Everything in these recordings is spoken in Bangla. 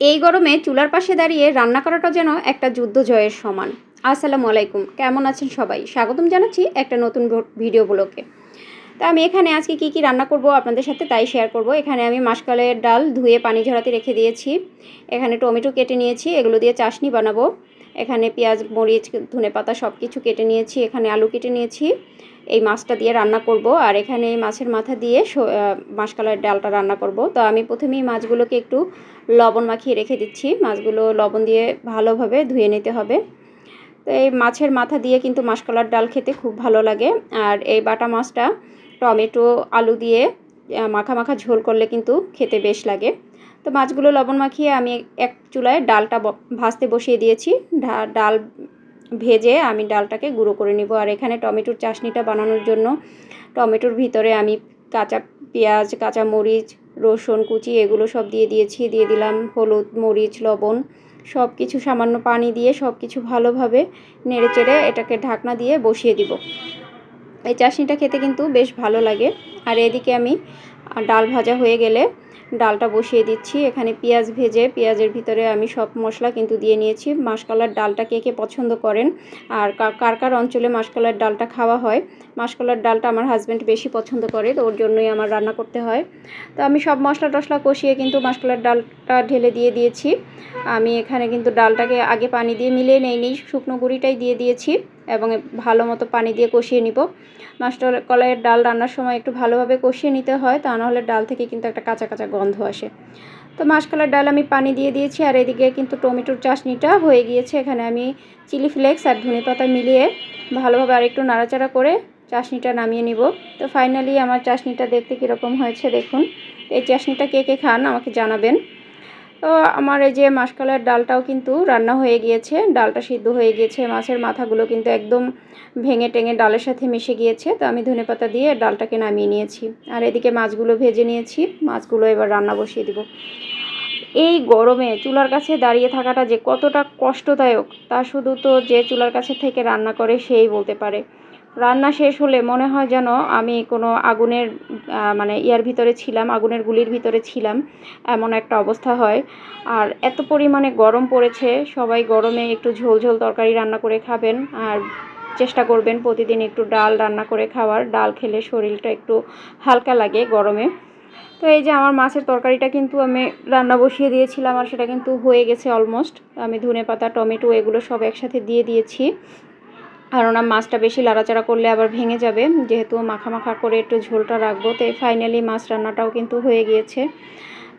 এই গরমে চুলার পাশে দাঁড়িয়ে রান্না করাটা যেন একটা যুদ্ধ জয়ের সমান। আসসালামু আলাইকুম। কেমন আছেন সবাই? স্বাগতম জানাচ্ছি একটা নতুন ভিডিও ব্লগে। তো আমি এখানে আজকে কি কি রান্না করব আপনাদের সাথে তাই শেয়ার করব। এখানে আমি মাসকালের ডাল ধুয়ে পানি ঝরাতে রেখে দিয়েছি। এখানে টমেটো কেটে নিয়েছি। এগুলো দিয়ে চাশনি বানাবো। এখানে পেঁয়াজ মরিচ ধনে পাতা সব কিছু কেটে নিয়েছি এখানে আলু কেটে নিয়েছি। এই মাছটা দিয়ে রান্না করব আর এখানে এই মাছের মাথা দিয়ে আহ, ডালটা রান্না করব। তো আমি প্রথমেই মাছগুলোকে একটু লবণ মাখিয়ে রেখে দিচ্ছি। মাছগুলো লবণ দিয়ে ভালোভাবে ধুয়ে নিতে হবে। তো এই মাছের মাথা দিয়ে কিন্তু মাসকলার ডাল খেতে খুব ভালো লাগে। আর এই বাটা মাছটা টমেটো আলু দিয়ে মাখা মাখা ঝোল করলে কিন্তু খেতে বেশ লাগে। তো মাছগুলো লবণ মাখিয়ে আমি এক চুলায় ডালটা ভাজতে বসিয়ে দিয়েছি। ডাল ভেজে আমি ডালটাকে গুঁড়ো করে নিব। আর এখানে টমেটোর চাশনিটা বানানোর জন্য টমেটোর ভিতরে আমি কাঁচা পেঁয়াজ, কাঁচা মরিচ, রসুন, কুচি এগুলো সব দিয়ে দিয়েছি। দিয়ে দিলাম হলুদ, মরিচ, লবণ সব কিছু সামান্য পানি দিয়ে সব কিছু ভালোভাবে নেড়ে চেড়ে এটাকে ঢাকনা দিয়ে বসিয়ে দিব। এই চাশনিটা খেতে কিন্তু বেশ ভালো লাগে। আর এদিকে আমি ডাল ভাজা হয়ে গেলে ডালটা বসিয়ে দিচ্ছি। এখানে পেঁয়াজ ভেজে, পেঁয়াজের ভিতরে আমি সব মশলা কিন্তু দিয়ে নিয়েছি। মাসকলার ডালটা কে কে পছন্দ করেন আর কার কার অঞ্চলে মাসকলার ডালটা খাওয়া হয়? মাসকলার ডালটা আমার হাজব্যান্ড বেশি পছন্দ করে, তো ওর জন্যই আমার রান্না করতে হয়। তো আমি সব মশলা টশলা কষিয়ে কিন্তু মাসকলার ডালটা ঢেলে দিয়ে দিয়েছি। আমি এখানে কিন্তু ডালটাকে আগে পানি দিয়ে মিলিয়ে নেইনি, শুকনো গুঁড়িটাই দিয়ে দিয়েছি। এবং ভালো মতো পানি দিয়ে কষিয়ে নিব। মাস্টার কলাইয়ের ডাল রান্নার সময় একটু ভালোভাবে কষিয়ে নিতে হয়, তা নাহলে ডাল থেকে কিন্তু একটা কাঁচা কাঁচা গন্ধ আসে। তো মাসকলার ডাল আমি পানি দিয়ে দিয়েছি, আর এদিকে কিন্তু টমেটোর চাশনিটা হয়ে গিয়েছে। এখানে আমি চিলি ফ্লেক্স আর ধনে পাতা মিলিয়ে ভালোভাবে আরেকটু নাড়াচাড়া করে চাশনিটা নামিয়ে নিব। তো ফাইনালি আমার চাশনিটা দেখতে কীরকম হয়েছে দেখুন। এই চাশনিটা কে কে খান আমাকে জানাবেন। তো আমার এই যে মাসকলার ডালটাও কিন্তু রান্না হয়ে গিয়েছে। ডালটা সিদ্ধ হয়ে গিয়েছে, মাছের মাথাগুলো কিন্তু একদম ভেঙে টেঙে ডালের সাথে মিশে গিয়েছে। তো আমি ধনেপাতা দিয়ে ডালটাকে নামিয়ে নিয়েছি। আর এদিকে মাছগুলো ভেজে নিয়েছি। মাছগুলো এবার রান্না বসিয়ে দিব। এই গরমে চুলার কাছে দাঁড়িয়ে থাকাটা যে কতটা কষ্টদায়ক, তা শুধু তো যে চুলার কাছে থেকে রান্না করে সেই বলতে পারে। রান্না শেষ হলে মনে হয় যেন আমি কোনো আগুনের মানে ইয়ার ভিতরে ছিলাম, আগুনের গুলির ভিতরে ছিলাম, এমন একটা অবস্থা হয়। আর এত পরিমাণে গরম পড়েছে, সবাই গরমে একটু ঝোল ঝোল তরকারি রান্না করে খাবেন, আর চেষ্টা করবেন প্রতিদিন একটু ডাল রান্না করে খাওয়ার। ডাল খেলে শরীরটা একটু হালকা লাগে গরমে। তো এই যে আমার মাছের তরকারিটা কিন্তু আমি রান্না বসিয়ে দিয়েছিলাম, আর সেটা কিন্তু হয়ে গেছে অলমোস্ট আমি ধনে পাতা টমেটো, এগুলো সব একসাথে দিয়ে দিয়েছি। কারণ ওনার মাছটা বেশি লাড়াচাড়া করলে আবার ভেঙে যাবে। যেহেতু মাখা মাখা করে একটু ঝোলটা রাখব তো ফাইনালি মাছ রান্নাটাও কিন্তু হয়ে গিয়েছে।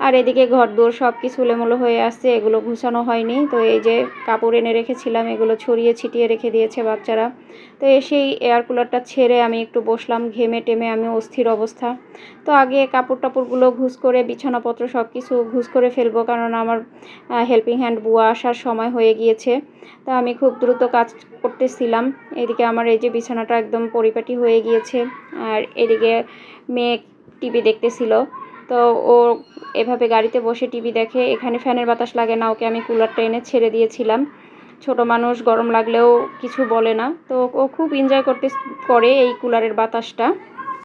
আর এদিকে ঘর দোর সব কিছু এলোমেলো হয়ে আসছে, এগুলো গুছানো হয়নি। তো এই যে কাপড় এনে রেখেছিলাম, এগুলো ছড়িয়ে ছিটিয়ে রেখে দিয়েছে বাচ্চারা। তো এসেই এয়ার কুলারটা ছেড়ে আমি একটু বসলাম, ঘেমে টেমে আমি অস্থির অবস্থা। তো আগে কাপড় টাপড়গুলো ঘুষ করে, বিছানাপত্র সব কিছু ঘুষ করে ফেলব, কারণ আমার হেল্পিং হ্যান্ড বুয়া আসার সময় হয়ে গিয়েছে। তো আমি খুব দ্রুত কাজ করতেছিলাম। এদিকে আমার এই যে বিছানাটা একদম পরিপাটি হয়ে গিয়েছে। আর এদিকে মেয়ে টিভি দেখতেছিল। তো ও এভাবে গাড়িতে বসে টিভি দেখে, এখানে ফ্যানের বাতাস লাগে না, ওকে আমি কুলারটা এনে ছেড়ে দিয়েছিলাম। ছোট মানুষ, গরম লাগলেও কিছু বলে না। তো ও খুব এনজয় করতে, করে এই কুলারের বাতাসটা।